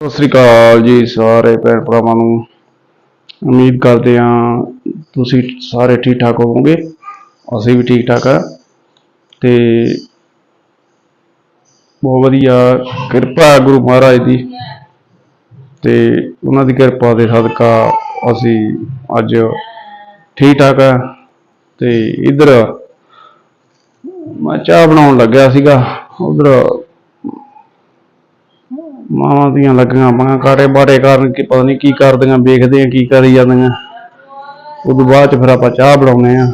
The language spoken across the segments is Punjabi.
ਸਤਿ ਸ੍ਰੀ ਅਕਾਲ ਜੀ ਸਾਰੇ ਭੈਣ ਭਰਾਵਾਂ ਨੂੰ। ਉਮੀਦ ਕਰਦੇ ਹਾਂ ਤੁਸੀਂ ਸਾਰੇ ਠੀਕ ਠਾਕ ਹੋਵੋਗੇ। ਅਸੀਂ ਵੀ ਠੀਕ ਠਾਕ ਆ। ਤੇ ਬਹੁਤ ਵਧੀਆ ਕਿਰਪਾ ਹੈ ਗੁਰੂ ਮਹਾਰਾਜ ਦੀ। ਤੇ ਉਹਨਾਂ ਦੀ ਕਿਰਪਾ ਦੇ ਸਦਕਾ ਅਸੀਂ ਅੱਜ ਠੀਕ ਠਾਕ ਆ। ਤੇ ਇਧਰ ਮੈਂ ਚਾਹ ਬਣਾਉਣ ਲੱਗਿਆ ਸੀਗਾ। ਉਧਰ ਮਾਵਾਂ ਦੀਆਂ ਲੱਗੀਆਂ ਬਾਹਾਂ ਕਾਰੇ ਬਾਰੇ ਕਾਰਨ ਕਿ ਪਤਾ ਨਹੀਂ ਕੀ ਕਰਦੀਆਂ ਵੇਖਦੇ ਆ ਕੀ ਕਰੀ ਜਾਂਦੀਆਂ। ਉਦੋਂ ਬਾਅਦ ਚ ਫਿਰ ਆਪਾਂ ਚਾਹ ਬਣਾਉਨੇ ਆ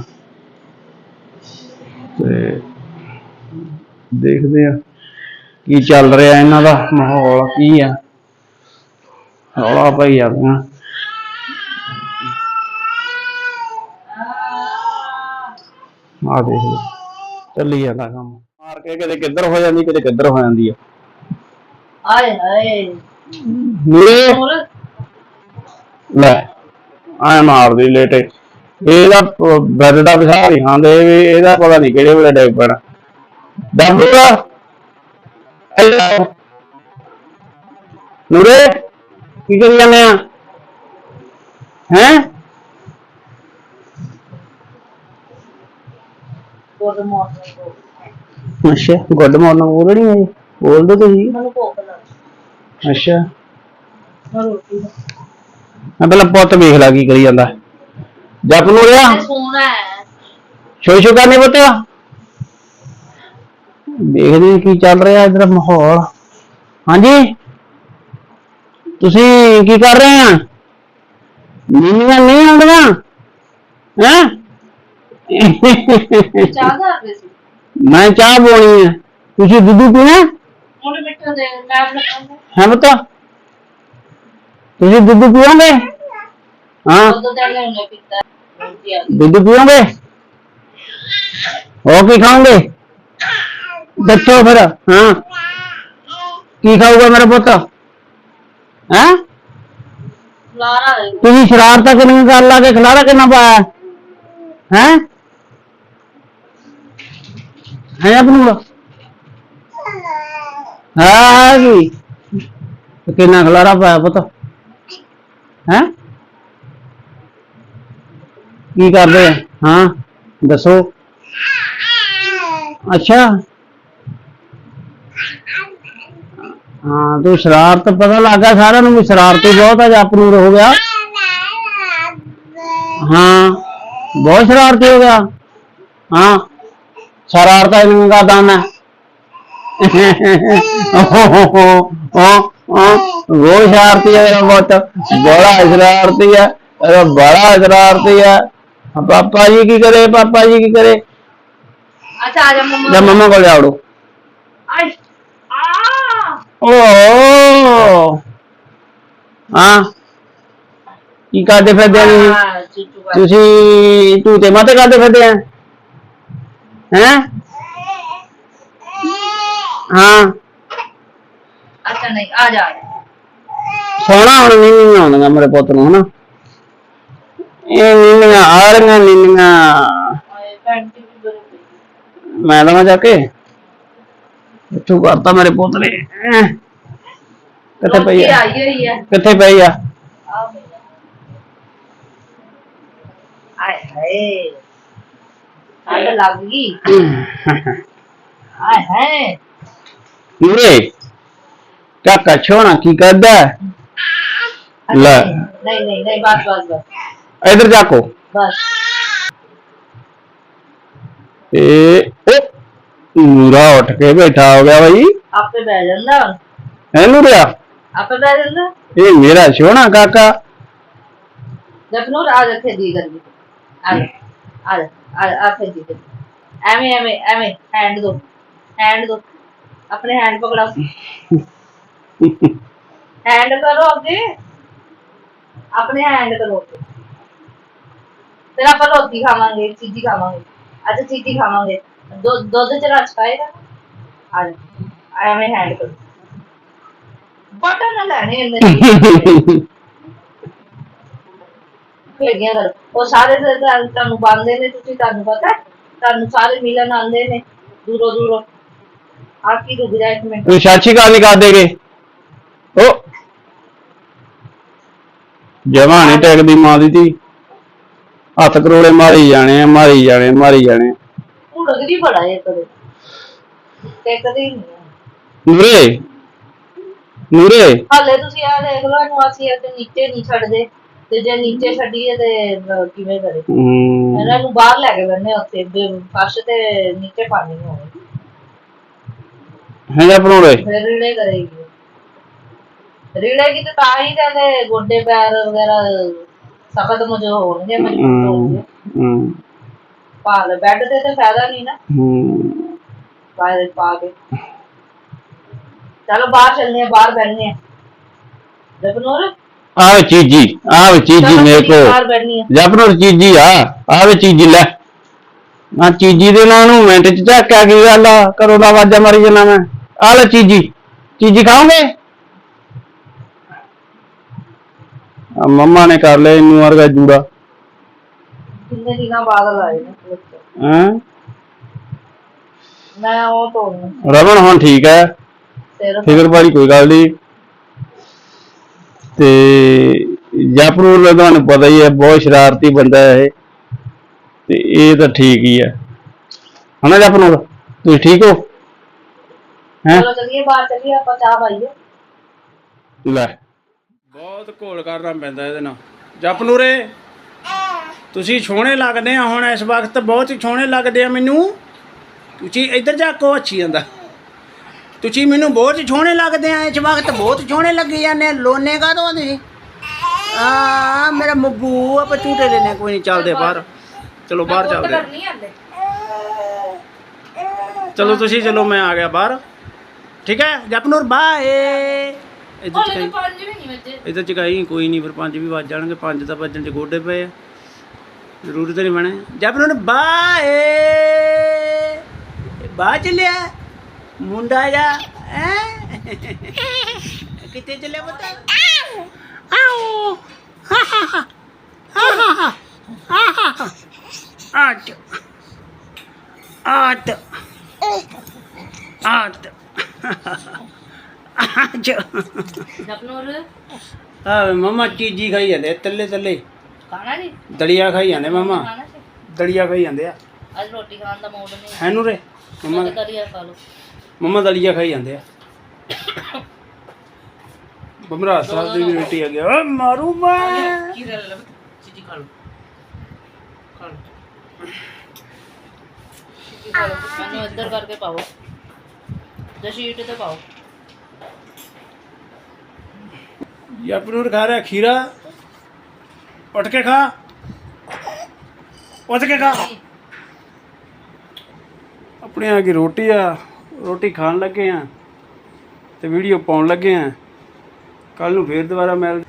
ਤੇ ਦੇਖਦੇ ਆ ਕੀ ਚੱਲ ਰਿਹਾ ਇਹਨਾਂ ਦਾ ਮਾਹੌਲ, ਕੀ ਆ। ਰੌਲਾ ਪਈ ਜਾਂਦੀਆਂ। ਆ ਦੇਖ ਲਓ। ਚੱਲੀ ਜਾਂਦਾ ਕੰਮ। ਮਾਰ ਕੇ ਕਦੇ ਕਿੱਧਰ ਹੋ ਜਾਂਦੀ ਕਦੇ ਕਿੱਧਰ ਹੋ ਜਾਂਦੀ ਆ। ਆਏ ਹਾਏ ਨੀਰੇ ਹੋਰ ਲੈ ਆਏ ਮਾਰਦੀ ਲੇਟੇ ਇਹਦਾ ਪ- ਬੈੱਡ ਦਾ ਵਿਸਾਰ ਹੀ ਖਾਂਦੇ ਵੀ ਇਹਦਾ ਪਤਾ ਨਹੀਂ ਕਿਹੜੇ ਵੇਲੇ ਡਿੱਗ ਪੈਣਾ ਦੰਦੂਗਾ ਨੂਰੇ ਕੀ ਕਰੀ ਜਾਂਦੇ ਆ ਹੈ ਗੁੱਡ ਮਾਰਨਿੰਗ ਅੱਛਾ ਗੁੱਡ ਮਾਰਨਿੰਗ ਬੋਲ ਰਹੀ ਹੈ ਬੋਲ ਦੋ ਤੁਸੀਂ ਮੈਨੂੰ ਭੁੱਖ ਲੱਗ ਅੱਛਾ। ਮੈਂ ਪਹਿਲਾਂ ਪੁੱਤ ਵੇਖ ਲਾ ਕੀ ਕਰੀ ਜਾਂਦਾ। ਜਪ ਨੂੰ ਰਿਹਾ ਸੋਣਾ ਹੈ ਸ਼ੋਈ ਸ਼ੋ ਕਰਨੇ ਪੁੱਤ। ਦੇਖਦੇ ਹਾਂ ਕੀ ਚੱਲ ਰਿਹਾ ਇਧਰ ਮਾਹੌਲ। ਹਾਂਜੀ। ਤੁਸੀਂ ਕੀ ਕਰ ਰਹੇ ਆ? ਨੀਂਦੀਆਂ ਨਹੀਂ ਆਉਂਦੀਆਂ। ਹੈ? ਚਾਹ ਦਾ ਰਹੇ ਸੀ। ਮੈਂ ਚਾਹ ਪੋਣੀ ਹੈ ਤੁਸੀਂ ਦੁੱਧ ਪੀਣਾ? ਮੁੰਡੇ ਮਿੱਠਾ ਦੇ ਮੈਂ ਲੱਗਾਂਗਾ ਹੈ ਪੁੱਤ ਤੁਸੀਂ ਦੁੱਧ ਪੀਓਗੇ ਹਾਂ ਉਦੋਂ ਦਾ ਲੈਣੇ ਪੀਤਾ ਰੋਟੀ ਆ ਗਈ ਦੁੱਧ ਪੀਓਗੇ ਹੋ ਕੀ ਖਾਓਗੇ ਦੱਸੋ ਫਿਰ ਹਾਂ ਕੀ ਖਾਊਗਾ ਮੇਰਾ ਪੁੱਤ ਹੈ ਲਾਰਾ ਦੇ ਤੁਸੀਂ ਸ਼ਰਾਰਤਾਂ ਕਿੰਨੀਆਂ ਕਰ ਲਾ ਕੇ ਖਿਲਾਰਾ ਕਿੰਨਾ ਪਾਇਆ ਹੈ ਹੈ ਆਪਣੂ ਹਾਂ ਜੀ ਕਿੰਨਾ ਖਿਲਾਰਾ ਪਾਇਆ ਪੁੱਤ ਹੈ ਕੀ ਕਰਦੇ ਆ ਹਾਂ ਦੱਸੋ ਅੱਛਾ ਹਾਂ ਤੂੰ ਸ਼ਰਾਰਤ ਪਤਾ ਲੱਗਾ ਸਾਰਿਆਂ ਨੂੰ ਵੀ ਸ਼ਰਾਰਤੀ ਬਹੁਤ ਆ ਜਪ ਨੂਰ ਹੋ ਗਿਆ ਹਾਂ ਬਹੁਤ ਸ਼ਰਾਰਤੀ ਹੋ ਗਿਆ ਹਾਂ ਸ਼ਰਾਰਤਾਂ ਇਹਨੂੰ ਕਰਦਾ ਮੈਂ ਉਹ ਉਹ ਸ਼ਰਾਰਤੀ ਹੈ ਮੇਰਾ ਬਹੁਤ ਬੜਾ ਸ਼ਰਾਰਤੀ ਹੈ ਇਹ ਬੜਾ ਸ਼ਰਾਰਤੀ ਹੈ ਪਾਪਾ ਜੀ ਕੀ ਕਰੇ ਪਾਪਾ ਜੀ ਕੀ ਕਰੇ ਅੱਛਾ ਆ ਜਾ ਮੰਮਾ ਜਾਂ ਮੰਮਾ ਕੋਲ ਜਾੜੋ ਆਏ ਆ ਓ ਹਾਂ ਕੀ ਕਰਦੇ ਫਿਰਦੇ ਆ ਤੁਸੀਂ? ਆ, ਚੀਚੂ ਕਰ ਤੁਸੀਂ ਝੂਟੇ ਮਾਤੇ ਕਰਦੇ ਫਿਰਦੇ ਆ ਹੈ ਹਾਂ ਅੱਛਾ ਨਹੀਂ ਆ ਜਾ। ਸੋਹਣਾ ਹੁਣ ਨਹੀਂ ਨਹੀਂ ਆਉਂਦੀਆਂ ਮੇਰੇ ਪੁੱਤ ਨੂੰ ਹਨਾ? ਇਹ ਨੀਨੀਆਂ ਆ ਰਹੀਆਂ ਨੀਨੀਆਂ। ਆਏ ਪੈਂਟੀ ਵੀ ਬੜੀ ਪਈ। ਮੈਂ ਲਵਾਂ ਜਾ ਕੇ? ਇੱਥੋਂ ਕਰਤਾ ਮੇਰੇ ਪੁੱਤ ਨੇ? ਹੈਂ। ਕਿੱਥੇ ਪਈ ਆ? ਆਈ ਹੋਈ ਹੈ ਕਿੱਥੇ ਪਈ ਆ? ਆ ਪਈ ਆ। ਆਏ ਹਾਏ। ਠੰਡ ਲੱਗ ਗਈ। ਆਏ ਹਾਏ। ਨੂਰੇ ਕਾਕਾ ਛੋਣਾ ਕੀ ਕਰਦਾ ਹੈ? ਅੱਛਾ, ਲੈ। ਨਹੀਂ ਨਹੀਂ ਨਹੀਂ ਬਸ ਬਸ ਬਸ ਇਧਰ ਜਾਕੋ ਬਸ ਇਹ ਉਹ ਨੂਰਾ ਉੱਠ ਕੇ ਬੈਠਾ ਹੋ ਗਿਆ ਭਾਈ ਆਪੇ ਬਹਿ ਜਾਂਦਾ ਹੁਣ। ਹੈ ਨੂਰਿਆ ਆਪੇ ਬਹਿ ਜਾਂਦਾ ਇਹ ਮੇਰਾ ਛੋਣਾ ਕਾਕਾ ਜਪਨੂਰ ਆ ਜਾ ਖੇਦੀ ਕਰਦੀ ਆ ਜਾ ਆ ਜਾ ਆ ਜਾ, ਆ ਖੇਦੀ ਕਰ ਐਵੇਂ ਐਵੇਂ ਐਵੇਂ ਹੈਂਡ ਦੋ ਹੈਂਡ ਦੋ ਆਪਣੇ ਹੈਂਡ ਕਰੋ ਅੱਗੇ। ਆਪਣੇ ਹੈਂਡ ਕਰੋ ਅੱਗੇ। ਫਿਰ ਆਪਾਂ ਰੋਟੀ ਖਾਵਾਂਗੇ, ਚੀਜ਼ੀ ਖਾਵਾਂਗੇ। ਅੱਜ ਚੀਜ਼ੀ ਖਾਵਾਂਗੇ। ਦੁੱਧ ਦੁੱਧ ਚ ਰਚ ਪਾਏਗਾ। ਆ ਐਵੇਂ ਹੈਂਡ ਕਰੋ। ਬਟਨ ਨਾ ਲੈਣੇ ਇੰਨੇ ਭੇਜੀਆਂ ਕਰ। ਉਹ ਸਾਰੇ ਤੇ ਤੁਹਾਨੂੰ ਤੁਹਾਨੂੰ ਬੰਦੇ ਨੇ, ਤੁਸੀਂ ਤੁਹਾਨੂੰ ਪਤਾ ਹੈ? ਤੁਹਾਨੂੰ ਸਾਰੇ ਮਿਲਣ ਆਉਂਦੇ ਨੇ। ਦੂਰੋਂ ਦੂਰੋਂ ਆ ਕੀ ਰੁਕ ਜਾ ਇੱਕ ਮਿੰਟ। ਤੂੰ ਸਾਚੀ ਗੱਲ ਨਹੀਂ ਕਰ ਦੇਗੇ ਉਹ ਜਮਾ ਨਹੀਂ ਟੈਕਦੀ ਮਾਂ ਦੀ ਧੀ। ਹੱਥ ਕਰੋਲੇ ਮਾਰੀ ਜਾਣੇ ਆ ਮਾਰੀ ਜਾਣੇ ਮਾਰੀ ਜਾਣੇ ਭੁੜਕਦੀ ਬੜਾ ਇਹ ਕਦੇ। ਤੇ ਕਦੇ ਨਹੀਂ। ਨੂਰੇ ਨੂਰੇ। ਹਾਲੇ ਤੁਸੀਂ ਆ ਦੇਖ ਲਓ ਇਹਨੂੰ ਅਸੀਂ ਇੱਥੇ ਨੀਚੇ ਨਹੀਂ ਛੱਡਦੇ। ਤੇ ਜੇ ਨੀਚੇ ਛੱਡੀਏ ਤੇ ਅਹ, ਕਿਵੇਂ ਕਰੇ? ਹਮ, ਇਹਨਾਂ ਨੂੰ ਬਾਹਰ ਲੈ ਕੇ ਬੰਨੇ ਉੱਥੇ ਵੀ ਫਰਸ਼ ਤੇ ਨੀਚੇ ਪਾਣੀ ਹੋਵੇ। ਹੈਗਾ ਬਣਾਉਣੇ ਫਿਰ ਰੀੜੇ ਕਰੇਗੀ। ਰੀੜੇਗੀ ਤੇ ਤਾਂ ਹੀ ਤਾਂ ਇਹਦੇ ਗੋਡੇ ਪੈਰ ਵਗੈਰਾ ਸਖਤ ਮਜੋ ਹੋਣਗੇ ਮਜ਼ਬੂਤ ਹੋਣਗੇ। ਹਮ ਭਾਲ ਬੈੱਡ ਤੇ ਤੇ ਫਾਇਦਾ ਨਹੀਂ ਨਾ। ਹਮ ਬਾਹਰ ਪਾ ਕੇ। ਚਲੋ ਬਾਹਰ ਚੱਲਨੇ ਆ ਬਾਹਰ ਬੈਠਨੇ ਆ ਜਪਨੂਰ? ਆ ਵੇ ਚੀਜੀ ਆ ਵੇ ਚੀਜੀ ਮੇਰੇ ਕੋ ਬੈਠਨੀ ਆ ਜਪਨੋਰ ਚੀਜੀ ਆ ਆ ਵੇ ਚੀਜੀ ਲੈ। ਆ ਚੀਜੀ ਦੇ ਨਾਂ ਨੂੰ ਮਿੰਟ ਚ ਝਾਕਿਆ ਕੀ ਗੱਲ ਆ? ਕਰੋ ਦਾ ਆਵਾਜ਼ਾਂ ਮਾਰੀ ਜਨਾ ਮੈਂ। ਆ ਲੈ ਚੀਜੀ। ਚੀਜੀ ਖਾਓਗੇ? ਆ ਮੰਮਾ ਨੇ ਕਰ ਲਿਆ ਇਹਨੂੰ ਵਰਗਾ ਜੂੜਾ। ਕਿੰਨੇ ਦਿਨਾਂ ਬਾਅਦ ਲਾਏ ਨੇ ਫਲਿੱਪ। ਹੈਂ? ਮੈਂ ਉਹ ਤੋੜਨਾ ਰਮਨ ਹੁਣ ਠੀਕ ਹੈ। ਸਿਰ ਫਿਕਰ ਵਾਲੀ ਕੋਈ ਗੱਲ ਨਹੀਂ। ਤੇ ਜਪਨੂਰ ਦਾ ਤੁਹਾਨੂੰ ਪਤਾ ਹੀ ਹੈ ਬਹੁਤ ਸ਼ਰਾਰਤੀ ਬੰਦਾ ਹੈ ਇਹ। ਤੇ ਇਹ ਤਾਂ ਠੀਕ ਹੀ ਹੈ। ਹਨਾ ਜਪਨੂਰ ਤੁਸੀਂ ਠੀਕ ਹੋ? ਹੈਂ? ਚਲੋ ਚੱਲੀਏ ਬਾਹਰ ਚੱਲੀਏ ਆਪਾਂ ਚਾਹ ਪਾਈਏ। ਲੈ। ਬਹੁਤ ਘੋਲ ਕਰਨਾ ਪੈਂਦਾ ਇਹਦੇ ਨਾਲ। ਜਪਨੂਰੇ ਤੁਸੀਂ ਸੋਹਣੇ ਲੱਗਦੇ ਆ ਹੁਣ ਇਸ ਵਕਤ ਬਹੁਤ ਹੀ ਸੋਹਣੇ ਲੱਗਦੇ ਆ ਮੈਨੂੰ। ਤੁਸੀਂ ਇੱਧਰ ਜਾ ਕੋ ਅੱਛੀ ਜਾਂਦਾ। ਤੁਸੀਂ ਮੈਨੂੰ ਬਹੁਤ ਹੀ ਸੋਹਣੇ ਲੱਗਦੇ ਆ ਇਸ ਵਕਤ ਬਹੁਤ ਸੋਹਣੇ ਲੱਗੀ ਜਾਂਦੇ। ਲੋਨੇ ਕਾ ਦੋ ਤੁਸੀਂ? ਆ ਮੇਰਾ ਮੱਬੂ ਆਪਾਂ ਝੂਟੇ ਲੈਣੇ ਕੋਈ ਨਹੀਂ ਚੱਲਦੇ ਬਾਹਰ। ਚਲੋ ਬਾਹਰ ਚੱਲਦੇ ਚਲੋ ਤੁਸੀਂ ਚਲੋ ਮੈਂ ਆ ਗਿਆ ਬਾਹਰ। ਠੀਕ ਹੈ ਜਪਨੂਰ ਬਾਏ ਇੱਧਰ ਹਲੇ ਚਕਾਈ ਤਾਂ ਪੰਜ ਵੀ ਨਹੀਂ ਵੱਜੇ। ਇੱਧਰ ਚਕਾਈ ਕੋਈ ਨਹੀਂ ਫਿਰ ਪੰਜ ਵੀ ਵੱਜ ਜਾਣਗੇ ਪੰਜ ਤਾਂ ਵੱਜਣ ਚ ਗੋਡੇ ਪਏ ਆ। ਜ਼ਰੂਰੀ ਤਾਂ ਨਹੀਂ ਬਣੇ। ਜਪਨੂਰ ਬਾਏ। ਬਾ ਚੱਲਿਆ ਮੁੰਡਾ ਜਾ ਹੈ? ਕਿੱਥੇ ਚੱਲਿਆ ਪਤਾ? ਆਓ। ਹਾ। ਹਾ ਹਾ ਹਾ। ਹਾ ਹਾ ਹਾ। ਆਟ। ਆਟ। ਆਟ। ਆਟ ਜਪਨੂਰ। ਆ ਮਮਾ ਚੀਜੀ ਖਾਈ ਜਾਂਦੇ ਤੱਲੇ ਤੱਲੇ। ਖਾਣਾ ਨਹੀਂ ਦਲੀਆ ਖਾਈ ਜਾਂਦੇ ਮਮਾ। ਦਲੀਆ ਖਾਈ ਜਾਂਦੇ ਆ। ਅੱਜ ਰੋਟੀ ਖਾਣ ਦਾ ਮੂਡ ਨਹੀਂ। ਹੈ ਨੂੰ ਰੇ ਮਮਾ ਕਰੀਆ ਖਾ ਲਓ। ਮਮਾ ਦਲੀਆ ਖਾਈ ਜਾਂਦੇ ਆ। ਬਮਰਾ ਸਾਹਿਬ ਦੀ ਵੀ ਰੋਟੀ ਆ ਗਿਆ ਓਏ ਮਾਰੂ ਮੈਂ। ਕੀ ਲੈ ਲੈ ਚੀਜੀ ਖਾ ਲਓ। ਖਾ ਲਓ। ਚੀਜੀ ਖਾ ਲਓ। ਮੈਨੂੰ ਇੱਧਰ ਕਰਕੇ ਪਾਓ। ਜੇ ਸ਼ੀਟ ਤੇ ਪਾਓ। ਯਾਪਨੂਰ ਖਾ ਰਿਹਾ ਖੀਰਾ ਉੱਠ ਕੇ ਖਾ। ਉੱਠ ਕੇ ਖਾ। ਆਪਣੇ ਆ ਕੀ ਰੋਟੀ ਆ ਰੋਟੀ ਖਾਣ ਲੱਗੇ ਆ ਤੇ ਵੀਡੀਓ ਪਾਉਣ ਲੱਗੇ ਆ। ਕੱਲ ਨੂੰ ਫੇਰ ਦੁਬਾਰਾ ਮਿਲ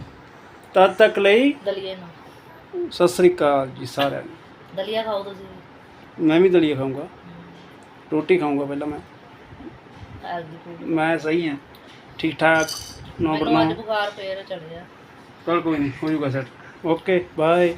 ਤਦ ਤੱਕ ਲਈ ਦਲੀਏ ਨਾਲ ਸਤਿ ਸ੍ਰੀ ਅਕਾਲ ਜੀ ਸਾਰਿਆਂ ਨੂੰ। ਦਲੀਆ ਖਾਓ ਤੁਸੀਂ। ਮੈਂ ਵੀ ਦਲੀਆ ਖਾਊਂਗਾ। ਰੋਟੀ ਖਾਊਂਗਾ ਪਹਿਲਾਂ ਮੈਂ। ਮੈਂ ਸਹੀ ਹਾਂ ਠੀਕ ਠਾਕ। ਨੌ ਮੈਨੂੰ ਅੱਜ ਬਰਨਾਮ ਬੁਖਾਰ ਫੇਰ ਚੜਿਆ ਚਲ ਕੋਈ ਨਹੀਂ ਹੋ ਜੂਗਾ ਸੈਟ ਓਕੇ ਬਾਏ